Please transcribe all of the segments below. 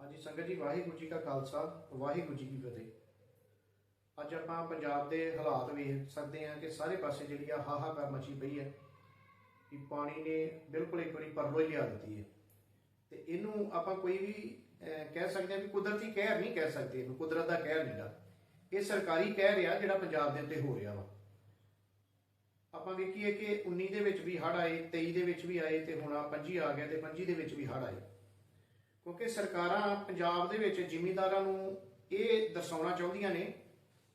ਹਾਂਜੀ, ਸੰਗਤ ਜੀ, ਵਾਹਿਗੁਰੂ ਜੀ ਕਾ ਖਾਲਸਾ, ਵਾਹਿਗੁਰੂ ਜੀ ਕੀ ਫਤਿਹ। ਅੱਜ ਆਪਾਂ ਪੰਜਾਬ ਦੇ ਹਾਲਾਤ ਵੇਖ ਸਕਦੇ ਹਾਂ ਕਿ ਸਾਰੇ ਪਾਸੇ ਜਿਹੜੀ ਆ ਹਾਹਾਕਾਰ ਮਚੀ ਪਈ ਹੈ ਕਿ ਪਾਣੀ ਨੇ ਬਿਲਕੁਲ ਇੱਕ ਵਾਰੀ ਪਰਲੋ ਹੀ ਲਿਆ ਦਿੱਤੀ ਹੈ। ਤੇ ਇਹਨੂੰ ਆਪਾਂ ਕੋਈ ਵੀ ਕਹਿ ਸਕਦੇ ਹਾਂ ਵੀ ਕੁਦਰਤੀ ਕਹਿਰ ਨਹੀਂ ਕਹਿ ਸਕਦੇ ਇਹਨੂੰ, ਕੁਦਰਤ ਦਾ ਕਹਿਰ ਨਹੀਂਗਾ ਇਹ ਸਰਕਾਰੀ ਕਹਿਰ ਆ ਜਿਹੜਾ ਪੰਜਾਬ ਦੇ ਉੱਤੇ ਹੋ ਰਿਹਾ ਵਾ। ਆਪਾਂ ਵੇਖੀਏ ਕਿ 19 ਦੇ ਵਿੱਚ ਵੀ ਹੜ ਆਏ 23 ਦੇ ਵਿੱਚ ਵੀ ਆਏ ਤੇ ਹੁਣ ਆ 25 ਆ ਗਿਆ ਤੇ 25 ਦੇ ਵਿੱਚ ਵੀ ਹੜ ਆਏ। ਕਿਉਂਕਿ ਸਰਕਾਰਾਂ ਪੰਜਾਬ ਦੇ ਵਿੱਚ ਜ਼ਿਮੀਂਦਾਰਾਂ ਨੂੰ ਇਹ ਦਰਸਾਉਣਾ ਚਾਹੁੰਦੀਆਂ ਨੇ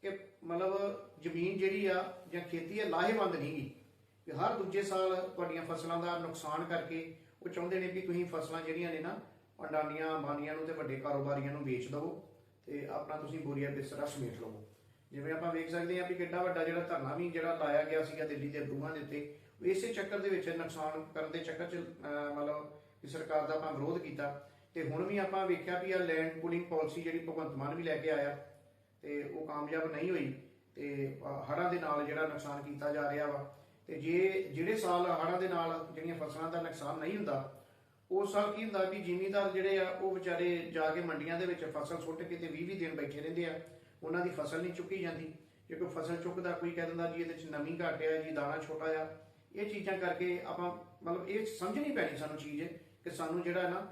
ਕਿ ਮਤਲਬ ਜ਼ਮੀਨ ਜਿਹੜੀ ਆ ਜਾਂ ਖੇਤੀ ਆ ਲਾਹੇਵੰਦ ਨਹੀਂਗੀ ਕਿ ਹਰ ਦੂਜੇ ਸਾਲ ਤੁਹਾਡੀਆਂ ਫਸਲਾਂ ਦਾ ਨੁਕਸਾਨ ਕਰਕੇ ਉਹ ਚਾਹੁੰਦੇ ਨੇ ਵੀ ਤੁਸੀਂ ਫਸਲਾਂ ਜਿਹੜੀਆਂ ਨੇ ਨਾ ਅੰਡਾਨੀਆਂ ਅੰਬਾਨੀਆਂ ਨੂੰ ਤੇ ਵੱਡੇ ਕਾਰੋਬਾਰੀਆਂ ਨੂੰ ਵੇਚ ਦਿਓ ਤੇ ਆਪਣਾ ਤੁਸੀਂ ਬੋਰੀਆ ਬਿਸਤਰਾ ਸਮੇਟ ਲਵੋ। ਜਿਵੇਂ ਆਪਾਂ ਵੇਖ ਸਕਦੇ ਹਾਂ ਵੀ ਕਿੱਡਾ ਵੱਡਾ ਜਿਹੜਾ ਧਰਨਾ ਵੀ ਜਿਹੜਾ ਲਾਇਆ ਗਿਆ ਸੀਗਾ ਦਿੱਲੀ ਦੇ ਬਰੂਹਾਂ ਦੇ ਉੱਤੇ ਇਸੇ ਚੱਕਰ ਦੇ ਵਿੱਚ ਨੁਕਸਾਨ ਕਰਨ ਦੇ ਚੱਕਰ 'ਚ ਮਤਲਬ ਸਰਕਾਰ ਦਾ ਆਪਾਂ ਵਿਰੋਧ ਕੀਤਾ। ਤੇ ਹੁਣ ਵੀ ਆਪਾਂ ਵੇਖਿਆ ਵੀ ਆ ਲੈਂਡ ਪੂਲਿੰਗ ਪਾਲਿਸੀ ਜਿਹੜੀ ਭਗਵੰਤ ਮਾਨ ਵੀ ਲੈ ਕੇ ਆਇਆ ਤੇ ਉਹ ਕਾਮਯਾਬ ਨਹੀਂ ਹੋਈ ਤੇ ਹੜ੍ਹਾਂ ਦੇ ਨਾਲ ਜਿਹੜਾ ਨੁਕਸਾਨ ਕੀਤਾ ਜਾ ਰਿਹਾ ਵਾ ਤੇ ਜੇ ਜਿਹੜੇ ਸਾਲ ਹੜ੍ਹਾਂ ਦੇ ਨਾਲ ਜਿਹੜੀਆਂ ਫਸਲਾਂ ਦਾ ਨੁਕਸਾਨ ਨਹੀਂ ਹੁੰਦਾ ਉਸ ਸਾਲ ਕੀ ਹੁੰਦਾ ਵੀ ਜ਼ਿਮੀਂਦਾਰ ਜਿਹੜੇ ਆ, ਉਹ ਵਿਚਾਰੇ ਜਾ ਕੇ ਮੰਡੀਆਂ ਦੇ ਵਿੱਚ ਫਸਲ ਸੁੱਟ ਕੇ ਤੇ 20 20 ਦਿਨ ਬੈਠੇ ਰਹਿੰਦੇ ਆ, ਉਹਨਾਂ ਦੀ ਫਸਲ ਨਹੀਂ ਚੁੱਕੀ ਜਾਂਦੀ। ਜੇ ਕੋਈ ਫਸਲ ਚੁੱਕਦਾ, ਕੋਈ ਕਹਿ ਦਿੰਦਾ ਜੀ ਇਹਦੇ ਚ ਨਮੀ ਘੱਟ ਆ, ਜੀ ਦਾਣਾ ਛੋਟਾ ਆ, ਇਹ ਚੀਜ਼ਾਂ ਕਰਕੇ ਆਪਾਂ ਮਤਲਬ ਇਹ ਸਮਝਣੀ ਪੈਣੀ ਸਾਨੂੰ ਚੀਜ਼, ਕਿ ਸਾਨੂੰ ਜਿਹੜਾ ਨਾ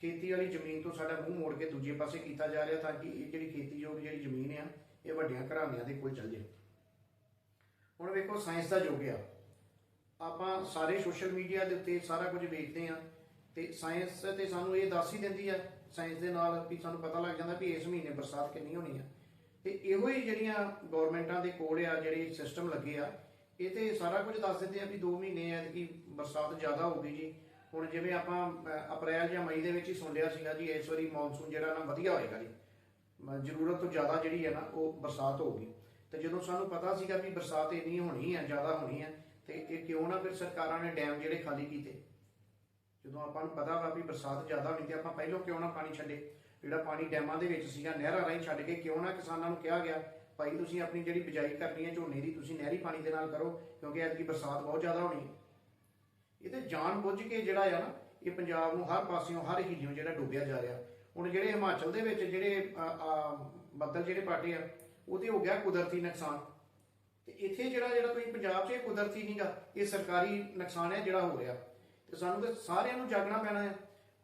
ਖੇਤੀ ਵਾਲੀ ਜ਼ਮੀਨ ਤੋਂ ਸਾਡਾ ਮੂੰਹ ਮੋੜ ਕੇ ਦੂਜੇ ਪਾਸੇ ਕੀਤਾ ਜਾ ਰਿਹਾ ਤਾਂ ਕਿ ਇਹ ਜਿਹੜੀ ਖੇਤੀਯੋਗ ਜਿਹੜੀ ਜ਼ਮੀਨ ਆ, ਇਹ ਵੱਡਿਆਂ ਘਰਾਣਿਆਂ ਦੇ ਕੋਲ ਚੱਲ ਜਾਏ। ਹੁਣ ਵੇਖੋ ਸਾਇੰਸ ਦਾ ਯੁੱਗ ਆ। ਆਪਾਂ ਸਾਰੇ ਸੋਸ਼ਲ ਮੀਡੀਆ ਦੇ ਉੱਤੇ ਸਾਰਾ ਕੁਝ ਵੇਖਦੇ ਆ ਤੇ ਸਾਇੰਸ ਤੇ ਸਾਨੂੰ ਇਹ ਦੱਸ ਹੀ ਦਿੰਦੀ ਆ ਸਾਇੰਸ ਦੇ ਨਾਲ ਵੀ ਸਾਨੂੰ ਪਤਾ ਲੱਗ ਜਾਂਦਾ ਵੀ ਇਸ ਮਹੀਨੇ ਬਰਸਾਤ ਕਿੰਨੀ ਹੋਣੀ ਆ। ਤੇ ਇਹੋ ਹੀ ਜਿਹੜੀਆਂ ਗਵਰਨਮੈਂਟਾਂ ਦੇ ਕੋਲ ਆ, ਜਿਹੜੇ ਸਿਸਟਮ ਲੱਗੇ ਆ, ਇਹ ਤੇ ਸਾਰਾ ਕੁਝ ਦੱਸ ਦਿੰਦੇ ਆ ਵੀ 2 ਮਹੀਨੇ ਆ ਕਿ ਬਰਸਾਤ ਜ਼ਿਆਦਾ ਹੋਊਗੀ ਜੀ। ਹੁਣ ਜਿਵੇਂ ਆਪਾਂ ਅਪ੍ਰੈਲ ਜਾਂ ਮਈ ਦੇ ਵਿੱਚ ਹੀ ਸੁਣਿਆ ਸੀਗਾ ਜੀ, ਇਸ ਵਾਰੀ ਮੌਨਸੂਨ ਜਿਹੜਾ ਨਾ ਵਧੀਆ ਹੋਏਗਾ ਜੀ। ਜ਼ਰੂਰਤ ਤੋਂ ਜ਼ਿਆਦਾ ਜਿਹੜੀ ਹੈ ਨਾ, ਉਹ ਬਰਸਾਤ ਹੋਊਗੀ ਤੇ ਜਦੋਂ ਸਾਨੂੰ ਪਤਾ ਸੀਗਾ ਵੀ ਬਰਸਾਤ ਇੰਨੀ ਹੋਣੀ ਹੈ, ਜ਼ਿਆਦਾ ਹੋਣੀ ਹੈ, ਤੇ ਇਹ ਕਿਉਂ ਨਾ ਫਿਰ ਸਰਕਾਰਾਂ ਨੇ ਡੈਮ ਜਿਹੜੇ ਖਾਲੀ ਕੀਤੇ? ਜਦੋਂ ਆਪਾਂ ਨੂੰ ਪਤਾ ਵਾ ਵੀ ਬਰਸਾਤ ਜ਼ਿਆਦਾ ਹੋਣੀ ਤੇ ਆਪਾਂ ਪਹਿਲਾਂ ਕਿਉਂ ਨਾ ਪਾਣੀ ਛੱਡੇ? ਜਿਹੜਾ ਪਾਣੀ ਡੈਮਾਂ ਦੇ ਵਿੱਚ ਸੀਗਾ, ਨਹਿਰਾਂ ਰਾਹੀਂ ਛੱਡ ਕੇ ਕਿਉਂ ਨਾ ਕਿਸਾਨਾਂ ਨੂੰ ਕਿਹਾ ਗਿਆ, ਭਾਈ, ਤੁਸੀਂ ਆਪਣੀ ਜਿਹੜੀ ਬਿਜਾਈ ਕਰਨੀ ਹੈ, ਝੋਨੇ ਦੀ, ਤੁਸੀਂ ਨਹਿਰੀ ਪਾਣੀ ਦੇ ਨਾਲ ਕਰੋ, ਕਿਉਂਕਿ ਐਤਕੀ ਬਰਸਾਤ ਬਹੁਤ ਜ਼ਿਆਦਾ ਹੋਣੀ ਹੈ। ਇਹ ਤੇ ਜਾਣ ਬੁੱਝ ਕੇ ਜਿਹੜਾ ਆ ਨਾ, ਇਹ ਪੰਜਾਬ ਨੂੰ ਹਰ ਪਾਸਿਓਂ ਹਰ ਹਿੱਲਿਓਂ ਜਿਹੜਾ ਡੁੱਬਿਆ ਜਾ ਰਿਹਾ। ਹੁਣ ਜਿਹੜੇ ਹਿਮਾਚਲ ਦੇ ਵਿੱਚ ਜਿਹੜੇ ਬੱਦਲ ਜਿਹੜੇ ਪਾਟੇ ਆ, ਉਹਦੇ ਹੋ ਗਿਆ ਕੁਦਰਤੀ ਨੁਕਸਾਨ। ਤੇ ਇੱਥੇ ਜਿਹੜਾ ਜਿਹੜਾ ਤੁਸੀਂ ਪੰਜਾਬ 'ਚ ਇਹ ਕੁਦਰਤੀ ਨਹੀਂਗਾ ਇਹ ਸਰਕਾਰੀ ਨੁਕਸਾਨ ਹੈ ਜਿਹੜਾ ਹੋ ਰਿਹਾ। ਤੇ ਸਾਨੂੰ ਤੇ ਸਾਰਿਆਂ ਨੂੰ ਜਾਗਣਾ ਪੈਣਾ ਹੈ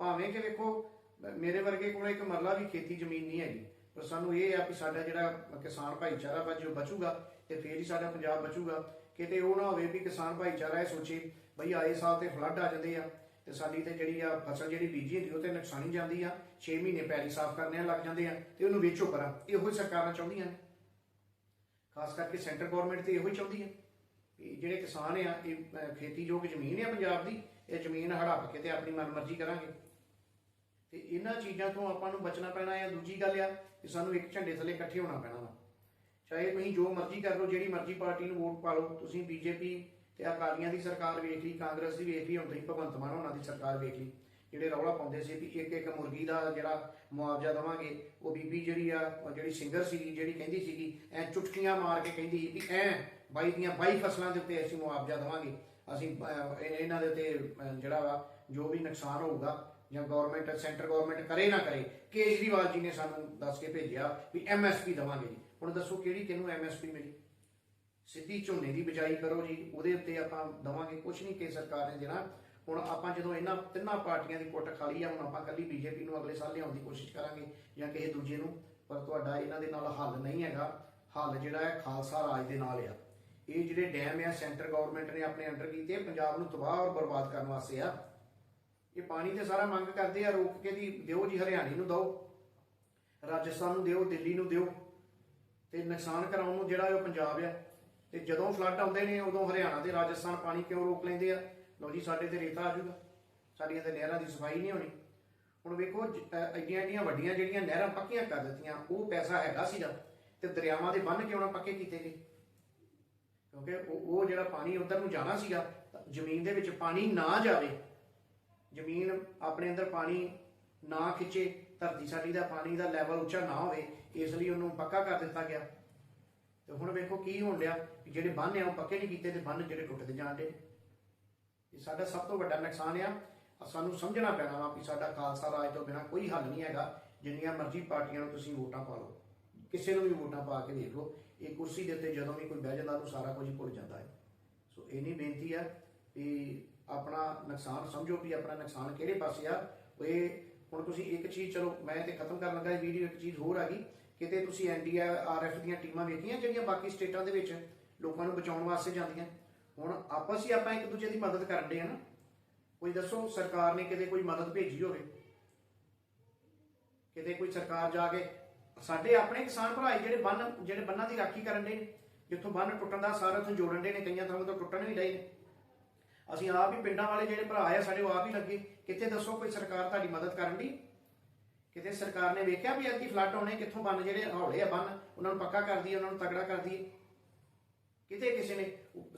ਭਾਵੇਂ ਕਿ ਵੇਖੋ, ਮੇਰੇ ਵਰਗੇ ਕੋਲ ਇੱਕ ਮਰਲਾ ਵੀ ਖੇਤੀ ਜ਼ਮੀਨ ਨਹੀਂ ਹੈਗੀ, ਪਰ ਸਾਨੂੰ ਇਹ ਆ ਕਿ ਸਾਡਾ ਜਿਹੜਾ ਕਿਸਾਨ ਭਾਈਚਾਰਾ ਵਾ, ਜੋ ਬਚੂਗਾ, ਤੇ ਫੇਰ ਹੀ ਸਾਡਾ ਪੰਜਾਬ ਬਚੂਗਾ। ਕਿਤੇ ਉਹ ਨਾ ਹੋਵੇ ਵੀ ਕਿਸਾਨ ਭਾਈਚਾਰਾ ਇਹ ਸੋਚੇ ਬਈ ਆਏ ਸਾਲ ਤੇ ਫਲੱਡ ਆ ਜਾਂਦੇ ਆ ਤੇ ਸਾਡੀ ਤੇ ਜਿਹੜੀ ਆ ਫਸਲ ਜਿਹੜੀ ਬੀਜੀ ਹੁੰਦੀ ਉਹ ਤੇ ਨੁਕਸਾਨੀ ਜਾਂਦੀ ਆ। 6 ਮਹੀਨੇ ਪੈਲੀ ਸਾਫ਼ ਕਰਨੇ ਲੱਗ ਜਾਂਦੇ ਆ ਤੇ ਉਹਨੂੰ ਵੇਚੋ ਕਰਾਂ ਇਹੋ ਹੀ ਸਰਕਾਰਾਂ ਚਾਹੁੰਦੀਆਂ ਨੇ। ਖਾਸ ਕਰਕੇ ਸੈਂਟਰ ਗਵਰਨਮੈਂਟ ਤੇ ਇਹੋ ਹੀ ਚਾਹੁੰਦੀ ਹੈ ਵੀ ਜਿਹੜੇ ਕਿਸਾਨ ਆ, ਇਹ ਖੇਤੀਯੋਗ ਜ਼ਮੀਨ ਆ ਪੰਜਾਬ ਦੀ, ਇਹ ਜ਼ਮੀਨ ਹੜਪ ਕੇ ਤੇ ਆਪਣੀ ਮਨਮਰਜ਼ੀ ਕਰਾਂਗੇ। ਤੇ ਇਹਨਾਂ ਚੀਜ਼ਾਂ ਤੋਂ ਆਪਾਂ ਨੂੰ ਬਚਣਾ ਪੈਣਾ ਹੈ ਦੂਜੀ ਗੱਲ ਆ ਕਿ ਸਾਨੂੰ ਇੱਕ ਝੰਡੇ ਥੱਲੇ ਇਕੱਠੇ ਹੋਣਾ ਪੈਣਾ ਵਾ। ਚਾਹੇ ਤੁਸੀਂ ਜੋ ਮਰਜ਼ੀ ਕਰ ਲਓ, ਜਿਹੜੀ ਮਰਜ਼ੀ ਪਾਰਟੀ ਨੂੰ ਵੋਟ ਪਾ ਲਓ, ਤੁਸੀਂ ਬੀਜੇਪੀ ਤੇ ਅਕਾਲੀਆਂ ਦੀ ਸਰਕਾਰ ਵੇਖ ਲਈ, ਕਾਂਗਰਸ ਦੀ ਵੇਖ ਲਈ, ਹੁਣ ਤੁਸੀਂ ਭਗਵੰਤ ਮਾਨ ਉਹਨਾਂ ਦੀ ਸਰਕਾਰ ਵੇਖ ਲਈ, ਜਿਹੜੇ ਰੌਲਾ ਪਾਉਂਦੇ ਸੀ ਵੀ ਇੱਕ ਇੱਕ ਮੁਰਗੀ ਦਾ ਜਿਹੜਾ ਮੁਆਵਜ਼ਾ ਦਵਾਂਗੇ, ਉਹ ਬੀਬੀ ਜਿਹੜੀ ਆ ਜਿਹੜੀ ਸਿੰਗਰ ਸੀਗੀ, ਜਿਹੜੀ ਕਹਿੰਦੀ ਸੀਗੀ, ਐ ਚੁਟਕੀਆਂ ਮਾਰ ਕੇ ਕਹਿੰਦੀ ਸੀ ਵੀ ਐ ਬਾਈ ਦੀਆਂ ਬਾਈ ਫਸਲਾਂ ਦੇ ਉੱਤੇ ਅਸੀਂ ਮੁਆਵਜ਼ਾ ਦਵਾਂਗੇ, ਅਸੀਂ ਇਹਨਾਂ ਦੇ ਉੱਤੇ ਜਿਹੜਾ ਵਾ ਜੋ ਵੀ ਨੁਕਸਾਨ ਹੋਊਗਾ ਜਾਂ ਗਵਰਨਮੈਂਟ ਸੈਂਟਰ ਗਵਰਨਮੈਂਟ ਕਰੇ ਨਾ ਕਰੇ, ਕੇਜਰੀਵਾਲ ਜੀ ਨੇ ਸਾਨੂੰ ਦੱਸ ਕੇ ਭੇਜਿਆ ਵੀ ਐਮਐਸਪੀ ਦਵਾਂਗੇ ਜੀ। ਹੁਣ ਦੱਸੋ ਕਿਹੜੀ ਕਿਹਨੂੰ ਐਮਐਸਪੀ ਮਿਲੀ? ਸਿੱਧੀ ਝੋਨੇ ਦੀ ਬਿਜਾਈ ਕਰੋ ਜੀ, ਉਹਦੇ ਉੱਤੇ ਆਪਾਂ ਦਵਾਂਗੇ ਕੁਝ ਨਹੀਂ ਕਿ ਸਰਕਾਰ ਨੇ ਦੇਣਾ। ਹੁਣ ਆਪਾਂ ਜਦੋਂ ਇਹਨਾਂ ਤਿੰਨਾਂ ਪਾਰਟੀਆਂ ਦੀ ਕੁੱਟ ਖਾਲੀ ਆ, ਹੁਣ ਆਪਾਂ ਕੱਲੀ ਬੀਜੇਪੀ ਨੂੰ ਅਗਲੇ ਸਾਲ ਲਿਆਉਣ ਦੀ ਕੋਸ਼ਿਸ਼ ਕਰਾਂਗੇ ਜਾਂ ਕਿਸੇ ਦੂਜੇ ਨੂੰ, ਪਰ ਤੁਹਾਡਾ ਇਹਨਾਂ ਦੇ ਨਾਲ ਹੱਲ ਨਹੀਂ ਹੈਗਾ। ਹੱਲ ਜਿਹੜਾ ਹੈ ਖਾਲਸਾ ਰਾਜ ਦੇ ਨਾਲ ਆ। ਇਹ ਜਿਹੜੇ ਡੈਮ ਆ ਸੈਂਟਰ ਗਵਰਨਮੈਂਟ ਨੇ ਆਪਣੇ ਅੰਡਰ ਕੀਤੇ, ਪੰਜਾਬ ਨੂੰ ਤਬਾਹ ਔਰ ਬਰਬਾਦ ਕਰਨ ਵਾਸਤੇ ਆ। ਇਹ ਪਾਣੀ ਤੇ ਸਾਰਾ ਮੰਗ ਕਰਦੇ ਆ, ਰੋਕ ਕੇ ਦੀ ਦਿਓ ਜੀ, ਹਰਿਆਣੇ ਨੂੰ ਦਿਓ, ਰਾਜਸਥਾਨ ਨੂੰ ਦਿਓ, ਦਿੱਲੀ ਨੂੰ ਦਿਓ, ਤੇ ਨੁਕਸਾਨ ਕਰਾਉਣ ਨੂੰ ਜਿਹੜਾ ਉਹ ਪੰਜਾਬ ਆ। ਤੇ ਜਦੋਂ ਫਲੱਡ ਆਉਂਦੇ ਨੇ, ਉਦੋਂ ਹਰਿਆਣਾ ਤੇ ਰਾਜਸਥਾਨ ਪਾਣੀ ਕਿਉਂ ਰੋਕ ਲੈਂਦੇ ਆ? ਲਓ ਜੀ, ਸਾਡੇ ਤੇ ਰੇਤਾ ਆ ਜੂਗਾ ਸਾਡੀਆਂ ਤੇ ਨਹਿਰਾਂ ਦੀ ਸਫ਼ਾਈ ਨਹੀਂ ਹੋਣੀ। ਹੁਣ ਵੇਖੋ, ਜ- ਅਹ ਐਡੀਆਂ ਐਡੀਆਂ ਵੱਡੀਆਂ ਜਿਹੜੀਆਂ ਨਹਿਰਾਂ ਪੱਕੀਆਂ ਕਰ ਦਿੱਤੀਆਂ, ਉਹ ਪੈਸਾ ਹੈਗਾ ਸੀਗਾ। ਤੇ ਦਰਿਆਵਾਂ ਦੇ ਬੰਨ ਕਿਉਂ ਨਾ ਪੱਕੇ ਕੀਤੇ ਗਏ? ਕਿਉਂਕਿ ਉਹ ਜਿਹੜਾ ਪਾਣੀ ਉਧਰ ਨੂੰ ਜਾਣਾ ਸੀਗਾ, ਜ਼ਮੀਨ ਦੇ ਵਿੱਚ ਪਾਣੀ ਨਾ ਜਾਵੇ ਜ਼ਮੀਨ ਆਪਣੇ ਅੰਦਰ ਪਾਣੀ ਨਾ ਖਿੱਚੇ, ਧਰਤੀ ਸਾਡੀ ਦਾ ਪਾਣੀ ਦਾ ਲੈਵਲ ਉੱਚਾ ਨਾ ਹੋਵੇ, ਇਸ ਲਈ ਉਹਨੂੰ ਪੱਕਾ ਕਰ ਦਿੱਤਾ ਗਿਆ। ਤੇ ਹੁਣ ਵੇਖੋ ਕੀ ਹੋਣ ਡਿਆ ਜਿਹੜੇ ਬੰਨ ਆ ਉਹ ਪੱਕੇ ਨਹੀਂ ਕੀਤੇ ਤੇ ਬੰਨ ਜਿਹੜੇ ਟੁੱਟਦੇ ਜਾਣ ਡੇ ਇਹ ਸਾਡਾ ਸਭ ਤੋਂ ਵੱਡਾ ਨੁਕਸਾਨ ਆ। ਸਾਨੂੰ ਸਮਝਣਾ ਪੈਣਾ ਵਾ ਕਿ ਸਾਡਾ ਖਾਲਸਾ ਰਾਜ ਤੋਂ ਬਿਨਾ ਕੋਈ ਹੱਲ ਨਹੀਂ ਹੈਗਾ। ਜਿੰਨੀਆਂ ਮਰਜ਼ੀ ਪਾਰਟੀਆਂ ਨੂੰ ਤੁਸੀਂ ਵੋਟਾਂ ਪਾ ਲਓ। ਕਿਸੇ ਨੂੰ ਵੀ ਵੋਟਾਂ ਪਾ ਕੇ ਦੇਖ ਲਓ। ਇਹ ਕੁਰਸੀ ਦੇ ਉੱਤੇ ਜਦੋਂ ਵੀ ਕੋਈ ਬਹਿ ਜਾਂਦਾ ਉਹ ਸਾਰਾ ਕੁਝ ਭੁੱਲ ਜਾਂਦਾ ਹੈ। ਸੋ ਇਹ ਨਹੀਂ ਬੇਨਤੀ ਆ ਕਿ ਆਪਣਾ ਨੁਕਸਾਨ ਸਮਝੋ ਵੀ ਆਪਣਾ ਨੁਕਸਾਨ ਕਿਹੜੇ ਪਾਸੇ ਆ। ਉਹ ਇਹ ਹੁਣ ਤੁਸੀਂ ਇੱਕ ਚੀਜ਼, ਚਲੋ ਮੈਂ ਤੇ ਖਤਮ ਕਰਨ ਲੱਗਾ, ਇਹ ਵੀਡੀਓ ਇੱਕ ਚੀਜ਼ ਹੋਰ ਆ ਗਈ। ਕਿਤੇ ਤੁਸੀਂ ਐਨਡੀਆਰਐਫ ਦੀਆਂ ਟੀਮਾਂ ਵੇਖੀਆਂ ਜਿਹੜੀਆਂ ਬਾਕੀ ਸਟੇਟਾਂ ਦੇ ਵਿੱਚ ਲੋਕਾਂ ਨੂੰ ਬਚਾਉਣ ਵਾਸਤੇ ਜਾਂਦੀਆਂ? ਹੁਣ ਆਪਸ ਹੀ ਆਪਾਂ ਇੱਕ ਦੂਜੇ ਦੀ ਮਦਦ ਕਰਨ ਦੇ ਨਾ। ਕੋਈ ਦੱਸੋ, ਸਰਕਾਰ ਨੇ ਕਿਤੇ ਕੋਈ ਮਦਦ ਭੇਜੀ ਹੋਵੇ? ਕਿਤੇ ਕੋਈ ਸਰਕਾਰ ਜਾ ਕੇ ਸਾਡੇ ਆਪਣੇ ਕਿਸਾਨ ਭਰਾ ਜਿਹੜੇ ਬੰਨ, ਜਿਹੜੇ ਬੰਨਾਂ ਦੀ ਰਾਖੀ ਕਰਨ ਦੇ ਜਿੱਥੋਂ ਬੰਨ ਟੁੱਟਣ ਦਾ ਸਾਰਾ ਉੱਥੋਂ ਜੋੜਨ ਦੇ ਨੇ, ਕਈਆਂ ਥਾਵਾਂ ਤੋਂ ਟੁੱਟਣ ਵੀ ਡਏ ਨੇ। ਅਸੀਂ ਆਪ ਹੀ ਪਿੰਡਾਂ ਵਾਲੇ ਜਿਹੜੇ ਭਰਾ ਆ, ਸਾਡੇ ਉਹ ਆਪ ਹੀ ਲੱਗੇ। ਕਿੱਥੇ ਦੱਸੋ ਕੋਈ ਸਰਕਾਰ ਤੁਹਾਡੀ ਮਦਦ ਕਰਨ ਦੀ? ਕਿਤੇ ਸਰਕਾਰ ਨੇ ਵੇਖਿਆ ਵੀ ਅੱਗੇ ਫਲੱਡ ਆਉਣੇ ਕਿੱਥੋਂ ਬੰਨ ਜਿਹੜੇ ਹੌਲੇ ਆ ਬੰਨ, ਉਹਨਾਂ ਨੂੰ ਪੱਕਾ ਕਰਦੀ ਉਹਨਾਂ ਨੂੰ ਤਗੜਾ ਕਰਦੀ ਕਿਤੇ ਕਿਸੇ ਨੇ,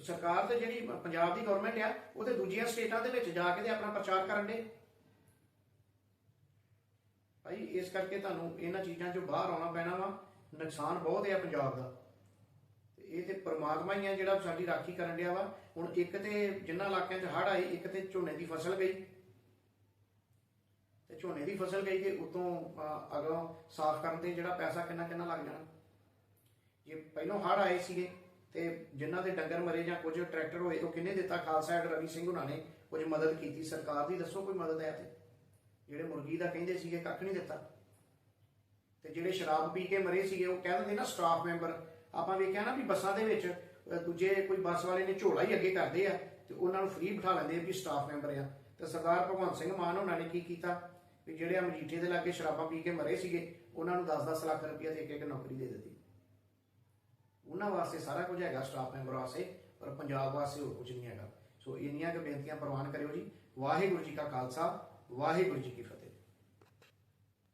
ਸਰਕਾਰ ਤੇ ਜਿਹੜੀ ਪੰਜਾਬ ਦੀ ਗਵਰਨਮੈਂਟ ਆ, ਉਹ ਤੇ ਦੂਜੀਆਂ ਸਟੇਟਾਂ ਦੇ ਵਿੱਚ ਜਾ ਕੇ ਤੇ ਆਪਣਾ ਪ੍ਰਚਾਰ ਕਰਨ ਦੇ। ਭਾਈ, ਇਸ ਕਰਕੇ ਤੁਹਾਨੂੰ ਇਹਨਾਂ ਚੀਜ਼ਾਂ ਚੋਂ ਬਾਹਰ ਆਉਣਾ ਪੈਣਾ ਵਾ। ਨੁਕਸਾਨ ਬਹੁਤ ਹੈ ਪੰਜਾਬ ਦਾ। ਇਹ ਤੇ ਪ੍ਰਮਾਤਮਾ ਹੀ ਆ ਜਿਹੜਾ ਸਾਡੀ ਰਾਖੀ ਕਰਨ ਡਿਆ ਵਾ। ਹੁਣ ਇੱਕ ਤੇ ਜਿੰਨਾ ਇਲਾਕਿਆਂ 'ਚ ਹੜ੍ਹ ਆਈ ਇੱਕ ਤੇ ਝੋਨੇ ਦੀ ਫਸਲ ਗਈ। ਤੇ ਝੋਨੇ ਦੀ ਫਸਲ ਗਈ ਤੇ ਉਤੋਂ ਅਗਲੋਂ ਸਾਫ਼ ਕਰਨ ਤੇ ਜਿਹੜਾ ਪੈਸਾ ਕਿੰਨਾ ਕਿੰਨਾ ਲੱਗ ਜਾਣਾ। ਜੇ ਪਹਿਲੋਂ ਹੜ੍ਹ ਆਏ ਸੀਗੇ ਤੇ ਜਿਨ੍ਹਾਂ ਦੇ ਡੰਗਰ ਮਰੇ ਜਾਂ ਕੁਝ ਟਰੈਕਟਰ ਹੋਏ, ਉਹ ਕਿੰਨੇ ਦਿੱਤਾ? ਖਾਲਸਾ ਐਡ ਰਵੀ ਸਿੰਘ ਉਹਨਾਂ ਨੇ ਕੁਝ ਮਦਦ ਕੀਤੀ। ਸਰਕਾਰ ਦੀ ਦੱਸੋ ਕੋਈ ਮਦਦ ਹੈ ਤੇ ਜਿਹੜੇ ਮੁਰਗੀ ਦਾ ਕਹਿੰਦੇ ਸੀਗੇ, ਕੱਖ ਨਹੀਂ ਦਿੱਤਾ। ਤੇ ਜਿਹੜੇ ਸ਼ਰਾਬ ਪੀ ਕੇ ਮਰੇ ਸੀਗੇ, ਉਹ ਕਹਿੰਦੇ ਨਾ ਸਟਾਫ ਮੈਂਬਰ ਆਪਾਂ ਵੇਖਿਆ ਨਾ ਵੀ ਬੱਸਾਂ ਦੇ ਵਿੱਚ ਦੂਜੇ ਕੋਈ ਬੱਸ ਵਾਲੇ ਨੇ ਝੋਲਾ ਹੀ ਅੱਗੇ ਕਰਦੇ ਆ ਤੇ ਉਹਨਾਂ ਨੂੰ ਫ੍ਰੀ ਬਿਠਾ ਲੈਂਦੇ ਆ ਵੀ ਸਟਾਫ ਮੈਂਬਰ ਆ। ਤਾਂ ਸਰਦਾਰ ਭਗਵੰਤ ਸਿੰਘ ਮਾਨ ਉਹਨਾਂ ਨੇ ਕੀ ਕੀਤਾ ਵੀ ਜਿਹੜੇ ਆ ਮਜੀਠੇ ਦੇ ਲਾਗੇ ਸ਼ਰਾਬਾਂ ਪੀ ਕੇ ਮਰੇ ਸੀਗੇ, ਉਹਨਾਂ ਨੂੰ 10-10 ਲੱਖ ਰੁਪਇਆ ਦੇ ਕੇ ਇੱਕ ਨੌਕਰੀ ਦੇ ਦਿੱਤੀ। ਉਹਨਾਂ ਵਾਸਤੇ ਸਾਰਾ ਕੁਝ ਹੈਗਾ ਸਟਾਫ ਮੈਂਬਰ ਵਾਸਤੇ, ਪਰ ਪੰਜਾਬ ਵਾਸਤੇ ਹੋਰ ਕੁਝ ਨਹੀਂ ਹੈਗਾ। ਸੋ ਇੰਨੀਆਂ ਕੁ ਬੇਨਤੀਆਂ ਪ੍ਰਵਾਨ ਕਰਿਓ ਜੀ। ਵਾਹਿਗੁਰੂ ਜੀ ਕਾ ਖਾਲਸਾ, ਵਾਹਿਗੁਰੂ ਜੀ ਕੀ ਫਤਿਹ।